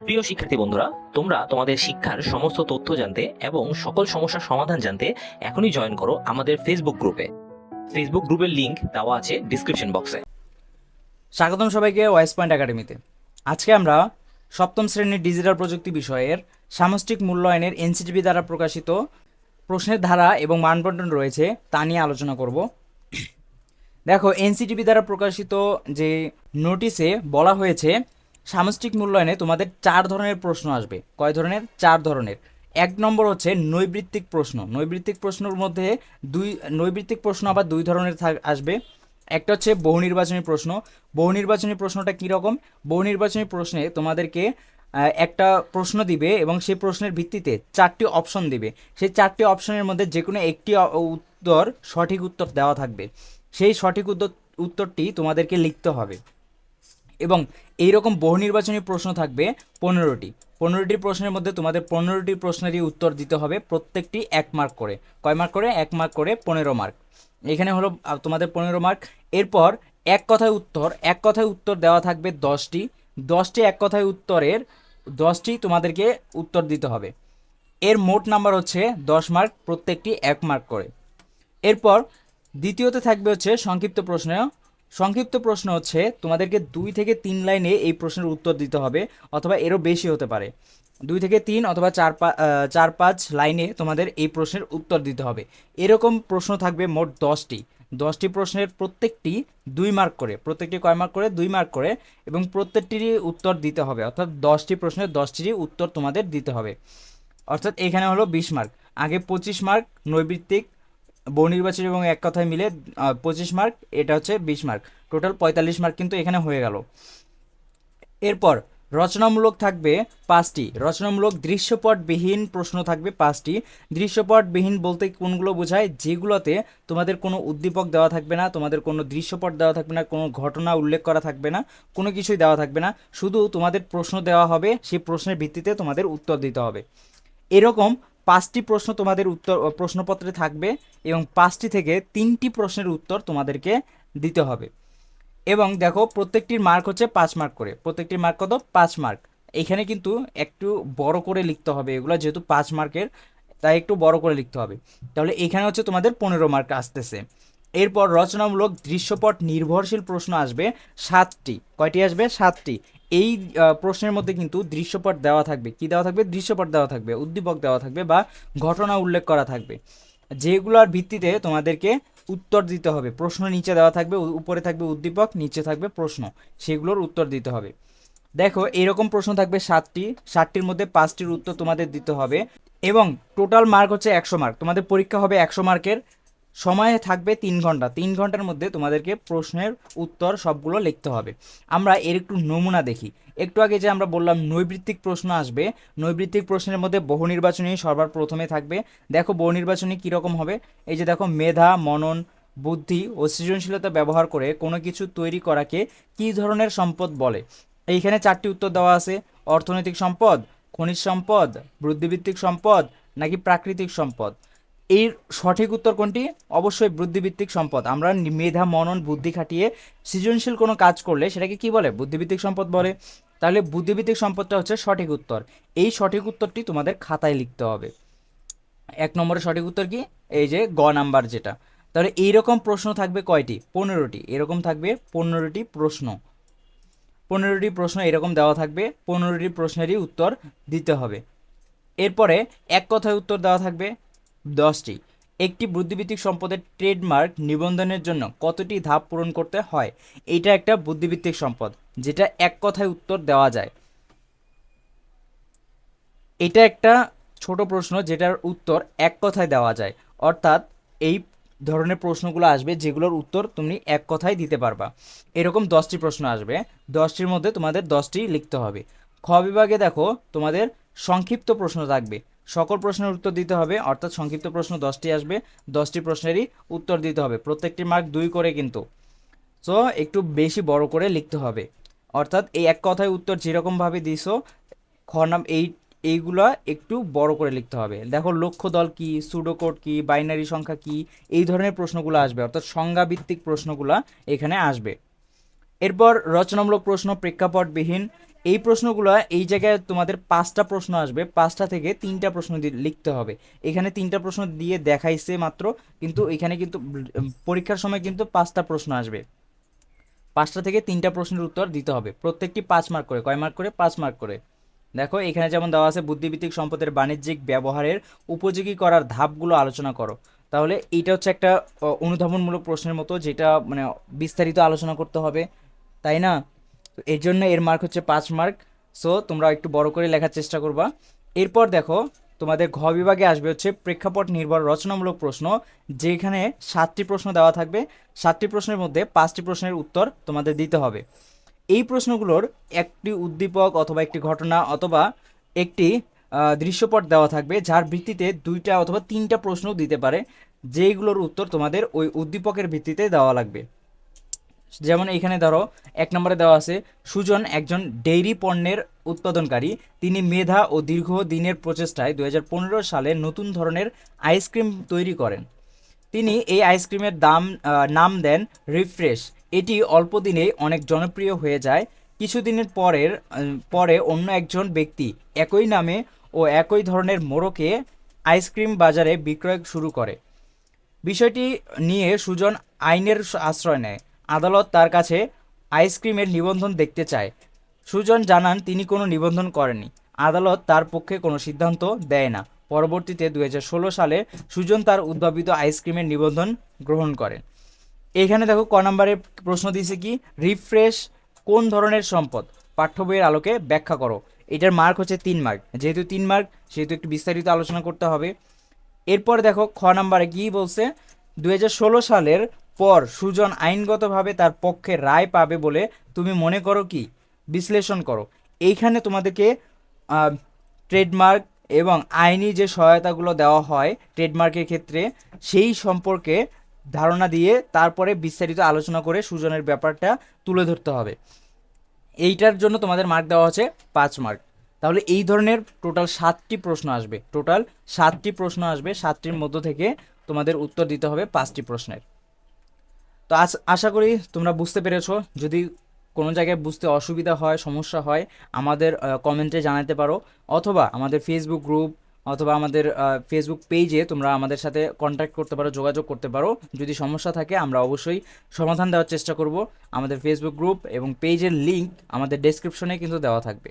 প্রিয় শিক্ষার্থী বন্ধুরা, তোমরা তোমাদের শিক্ষার সমস্ত তথ্য জানতে এবং সকল সমস্যার সমাধান জানতে এখনই জয়েন করো আমাদের ফেসবুক গ্রুপে ফেসবুক গ্রুপের লিংক দেওয়া আছে ডিসক্রিপশন বক্সে স্বাগতম সবাইকে ওয়াইস পয়েন্ট একাডেমিতে আজকে আমরা সপ্তম শ্রেণির ডিজিটাল প্রযুক্তি বিষয়ের সামষ্টিক মূল্যায়নের এনসিটিভি দ্বারা প্রকাশিত প্রশ্নের ধারা এবং মানবন্টন রয়েছে তা নিয়ে আলোচনা করব। দেখো এনসিটিভি দ্বারা প্রকাশিত যে নোটিশে বলা হয়েছে সামষ্টিক মূল্যায়নে তোমাদের চার ধরনের প্রশ্ন আসবে। কয় ধরনের? চার ধরনের। এক নম্বর হচ্ছে নৈবৃত্তিক প্রশ্ন। নৈবৃত্তিক প্রশ্নের মধ্যে দুই নৈবৃত্তিক প্রশ্ন আবার দুই ধরনের আসবে। একটা হচ্ছে বহু নির্বাচনী প্রশ্ন। বহু নির্বাচনী প্রশ্নটা কীরকম বহু নির্বাচনী প্রশ্নে তোমাদেরকে একটা প্রশ্ন দিবে এবং সেই প্রশ্নের ভিত্তিতে চারটি অপশন দিবে। সেই চারটি অপশনের মধ্যে যে কোনো একটি উত্তর সঠিক উত্তর দেওয়া থাকবে। সেই সঠিক উত্তর উত্তরটি তোমাদেরকে লিখতে হবে। এবং এই রকম বহু নির্বাচনী প্রশ্ন থাকবে পনেরোটি। পনেরোটি প্রশ্নের মধ্যে তোমাদের পনেরোটি প্রশ্নেরই উত্তর দিতে হবে প্রত্যেকটি এক মার্ক করে। কয় মার্ক করে? এক মার্ক করে পনেরো মার্ক এখানে হলো তোমাদের পনেরো মার্ক এরপর এক কথায় উত্তর, এক কথায় উত্তর দেওয়া থাকবে দশটি। দশটি এক কথায় উত্তরের, দশটি তোমাদেরকে উত্তর দিতে হবে। এর মোট নাম্বার হচ্ছে দশ মার্ক প্রত্যেকটি এক মার্ক করে। এরপর দ্বিতীয়তে থাকবে হচ্ছে সংক্ষিপ্ত প্রশ্ন। সংক্ষিপ্ত প্রশ্ন হচ্ছে, তোমাদেরকে দুই থেকে তিন লাইনে এই প্রশ্নের উত্তর দিতে হবে, অথবা এরও বেশি হতে পারে। দুই থেকে তিন অথবা চার পা চার পাঁচ লাইনে তোমাদের এই প্রশ্নের উত্তর দিতে হবে। এরকম প্রশ্ন থাকবে মোট দশটি। দশটি প্রশ্নের প্রত্যেকটি দুই মার্ক করে, প্রত্যেকটি কয় মার্ক করে? দুই মার্ক করে, এবং প্রত্যেকটিরই উত্তর দিতে হবে, অর্থাৎ দশটি প্রশ্নের দশটিরই উত্তর তোমাদের দিতে হবে। অর্থাৎ এখানে হলো বিশ মার্ক। আগে পঁচিশ মার্ক নৈবৃত্তিক বহু নির্বাচনী এবং এক কথায় মিলে পঁচিশ মার্ক, এটা হচ্ছে বিশ মার্ক। টোটাল পঁয়তাল্লিশ মার্ক কিন্তু এখানে হয়ে গেল। এরপর, রচনামূলক থাকবে পাঁচটি। রচনামূলক দৃশ্যপটবিহীন প্রশ্ন থাকবে পাঁচটি। দৃশ্যপটবিহীন বলতে কোনগুলো বোঝায়? যেগুলোতে তোমাদের কোনো উদ্দীপক দেওয়া থাকবে না, তোমাদের কোনো দৃশ্যপট দেওয়া থাকবে না, কোনো ঘটনা উল্লেখ করা থাকবে না, কোনো কিছুই দেওয়া থাকবে না। শুধু তোমাদের প্রশ্ন দেওয়া হবে, সেই প্রশ্নের ভিত্তিতে তোমাদের উত্তর দিতে হবে। এরকম পাঁচটি প্রশ্ন তোমাদের উত্তর প্রশ্নপত্রে থাকবে এবং পাঁচটি থেকে তিনটি প্রশ্নের উত্তর তোমাদেরকে দিতে হবে। এবং দেখো, প্রত্যেকটির মার্ক হচ্ছে পাঁচ মার্ক করে। প্রত্যেকটির মার্ক কত? পাঁচ মার্ক এখানে কিন্তু একটু বড় করে লিখতে হবে এগুলো, যেহেতু পাঁচ মার্কের তাই একটু বড় করে লিখতে হবে। তাহলে এখানে হচ্ছে তোমাদের পনেরো মার্ক আসতেছে। এরপর রচনামূলক দৃশ্যপট নির্ভরশীল প্রশ্ন আসবে সাতটি। কয়টি আসবে? সাতটি। এই প্রশ্নের মধ্যে কিন্তু দৃশ্যপট দেওয়া থাকবে। কি দেওয়া থাকবে? দৃশ্যপট দেওয়া থাকবে, উদ্দীপক দেওয়া থাকবে বা ঘটনা উল্লেখ করা থাকবে। যেগুলোর ভিত্তিতে তোমাদেরকে উত্তর দিতে হবে। প্রশ্ন নিচে দেওয়া থাকবে উপরে থাকবে উদ্দীপক, নিচে থাকবে প্রশ্ন। সেগুলোর উত্তর দিতে হবে। দেখো, এরকম প্রশ্ন থাকবে সাতটি। সাতটির মধ্যে পাঁচটির উত্তর তোমাদের দিতে হবে। এবং টোটাল মার্ক হচ্ছে একশো মার্ক। তোমাদের পরীক্ষা হবে একশো মার্কের। সময় থাকবে তিন ঘণ্টা। তিন ঘণ্টার মধ্যে তোমাদেরকে প্রশ্নের উত্তর সবগুলো লিখতে হবে। আমরা এর একটু নমুনা দেখি। একটু আগে যে আমরা বললাম নৈবৃত্তিক প্রশ্ন আসবে, নৈবৃত্তিক প্রশ্নের মধ্যে বহু নির্বাচনী সবার প্রথমে থাকবে। দেখো বহু নির্বাচনী কীরকম হবে? এই যে দেখো মেধা, মনন, বুদ্ধি ও সৃজনশীলতা ব্যবহার করে কোনো কিছু তৈরি করাকে কী ধরনের সম্পদ বলে? এইখানে চারটি উত্তর দেওয়া আছে। অর্থনৈতিক সম্পদ, খনিজ সম্পদ বুদ্ধিভিত্তিক সম্পদ নাকি প্রাকৃতিক সম্পদ? এর সঠিক উত্তর কোনটি? অবশ্যই বুদ্ধিভিত্তিক সম্পদ। আমরা মেধা, মনন, বুদ্ধি খাটিয়ে সৃজনশীল কোনো কাজ করলে সেটাকে কি বলে? বুদ্ধিভিত্তিক সম্পদ বলে। তাহলে বুদ্ধিভিত্তিক সম্পদটা হচ্ছে সঠিক উত্তর। এই সঠিক উত্তরটি তোমাদের খাতায় লিখতে হবে। এক নম্বরের সঠিক উত্তর কি? এই যে গ নাম্বার যেটা। তাহলে এইরকম প্রশ্ন থাকবে কয়টি? পনেরোটি। এরকম থাকবে পনেরোটি প্রশ্ন। পনেরোটি প্রশ্ন এরকম দেওয়া থাকবে। পনেরোটি প্রশ্নেরই উত্তর দিতে হবে। এরপরে এক কথায় উত্তর দেওয়া থাকবে। দশটি। একটি বুদ্ধিভিত্তিক সম্পদের ট্রেডমার্ক নিবন্ধনের জন্য কতটি ধাপ পূরণ করতে হয়? এটা একটা বুদ্ধিভিত্তিক সম্পদ, যেটা এক কথায় উত্তর দেওয়া যায়। এটা একটা ছোট প্রশ্ন, যেটার উত্তর এক কথায় দেওয়া যায়। অর্থাৎ এই ধরনের প্রশ্নগুলো আসবে, যেগুলোর উত্তর তুমি এক কথায় দিতে পারবা। এরকম দশটি প্রশ্ন আসবে। দশটির মধ্যে তোমাদের দশটি লিখতে হবে। খ বিভাগে দেখো, তোমাদের সংক্ষিপ্ত প্রশ্ন থাকবে। সকল প্রশ্নের উত্তর দিতে হবে, অর্থাৎ সংক্ষিপ্ত প্রশ্ন দশটি আসবে, দশটি প্রশ্নেরই উত্তর দিতে হবে, প্রত্যেকটি মার্ক দুই করে কিন্তু। সো একটু বেশি বড় করে লিখতে হবে। অর্থাৎ এই এক কথায় উত্তর যেরকমভাবে দিছো, খ নাম এই, এইগুলা একটু বড় করে লিখতে হবে। দেখো লক্ষ্য দল কি সুডোকোড কি বাইনারি সংখ্যা কি, এই ধরনের প্রশ্নগুলো আসবে, অর্থাৎ সংজ্ঞাভিত্তিক প্রশ্নগুলো এখানে আসবে। এরপর রচনামূলক প্রশ্ন প্রেক্ষাপটবিহীন। এই প্রশ্নগুলো এই জায়গায় তোমাদের পাঁচটা প্রশ্ন আসবে, পাঁচটা থেকে তিনটা প্রশ্ন লিখতে হবে। এখানে তিনটা প্রশ্ন দিয়ে দেখাইছে মাত্র, কিন্তু এখানে কিন্তু পরীক্ষার সময় কিন্তু পাঁচটা প্রশ্ন আসবে। পাঁচটা থেকে তিনটা প্রশ্নের উত্তর দিতে হবে। প্রত্যেকটি পাঁচ মার্ক করে, কয় মার্ক করে? পাঁচ মার্ক করে। দেখো, এখানে যেমন দেওয়া আছে বুদ্ধিভিত্তিক সম্পদের বাণিজ্যিক ব্যবহারের উপযোগী করার ধাপগুলো আলোচনা করো। তাহলে এইটা হচ্ছে একটা অনুধাবনমূলক প্রশ্নের মতো, যেটা মানে বিস্তারিত আলোচনা করতে হবে। তাই না? এর জন্য এর মার্ক হচ্ছে পাঁচ মার্ক সো তোমরা একটু বড় করে লেখার চেষ্টা করবা। এরপর দেখো, তোমাদের ঘ বিভাগে আসবে হচ্ছে প্রেক্ষাপট নির্ভর রচনামূলক প্রশ্ন, যেখানে সাতটি প্রশ্ন দেওয়া থাকবে। সাতটি প্রশ্নের মধ্যে পাঁচটি প্রশ্নের উত্তর তোমাদের দিতে হবে। এই প্রশ্নগুলোর একটি উদ্দীপক অথবা একটি ঘটনা অথবা একটি দৃশ্যপট দেওয়া থাকবে, যার ভিত্তিতে দুইটা অথবা তিনটা প্রশ্ন দিতে পারে। যেইগুলোর উত্তর তোমাদের ওই উদ্দীপকের ভিত্তিতে দেওয়া লাগবে। যেমন এখানে ধরো, এক নম্বরে দেওয়া আছে, সুজন একজন ডেইরি পণ্যের উৎপাদনকারী। তিনি মেধা ও দীর্ঘ দিনের প্রচেষ্টায় দু হাজার পনেরো সালে নতুন ধরনের আইসক্রিম তৈরি করেন। তিনি এই আইসক্রিমের দাম নাম দেন রিফ্রেশ এটি অল্প দিনেই অনেক জনপ্রিয় হয়ে যায়। কিছুদিনের পরের পরে অন্য একজন ব্যক্তি একই নামে ও একই ধরনের মোড়কে আইসক্রিম বাজারে বিক্রয় শুরু করে। বিষয়টি নিয়ে সুজন আইনের আশ্রয় নেয়। আদালত তার কাছে আইসক্রিমের নিবন্ধন দেখতে চায়। সুজন জানান, তিনি কোনো নিবন্ধন করেননি। আদালত তার পক্ষে কোনো সিদ্ধান্ত দেয় না। পরবর্তীতে দু হাজার ষোলো সালে সুজন তার উদ্ভাবিত আইসক্রিমের নিবন্ধন গ্রহণ করেন। এখানে দেখো, ক নম্বরে প্রশ্ন দিয়েছে কি, রিফ্রেশ কোন ধরনের সম্পদ? পাঠ্য বইয়ের আলোকে ব্যাখ্যা করো। এটার মার্ক হচ্ছে তিন মার্ক। যেহেতু তিন মার্ক, সেহেতু একটু বিস্তারিত আলোচনা করতে হবে। এরপর দেখো, খ নাম্বারে কি বলছে দু হাজার ষোলো সালের পর সুজন আইনগতভাবে তার পক্ষে রায় পাবে বলে তুমি মনে করো কি? বিশ্লেষণ করো। এইখানে তোমাদেরকে ট্রেডমার্ক এবং আইনি যে সহায়তাগুলো দেওয়া হয় ট্রেডমার্কের ক্ষেত্রে, সেই সম্পর্কে ধারণা দিয়ে তারপরে বিস্তারিত আলোচনা করে সুজনের ব্যাপারটা তুলে ধরতে হবে। এইটার জন্য তোমাদের মার্ক দেওয়া হচ্ছে পাঁচ মার্ক তাহলে এই ধরনের টোটাল সাতটি প্রশ্ন আসবে। টোটাল সাতটি প্রশ্ন আসবে। সাতটির মধ্য থেকে তোমাদের উত্তর দিতে হবে পাঁচটি প্রশ্নের। তো আজ আশা করি তোমরা বুঝতে পেরেছ। যদি কোনো জায়গায় বুঝতে অসুবিধা হয়, সমস্যা হয়, আমাদের কমেন্টে জানাতে পারো। অথবা আমাদের ফেসবুক গ্রুপ অথবা আমাদের ফেসবুক পেজে তোমরা আমাদের সাথে কন্ট্যাক্ট করতে পারো, যোগাযোগ করতে পারো। যদি সমস্যা থাকে, আমরা অবশ্যই সমাধান দেওয়ার চেষ্টা করব। আমাদের ফেসবুক গ্রুপ এবং পেজের লিংক আমাদের ডেসক্রিপশনে কিন্তু দেওয়া থাকবে।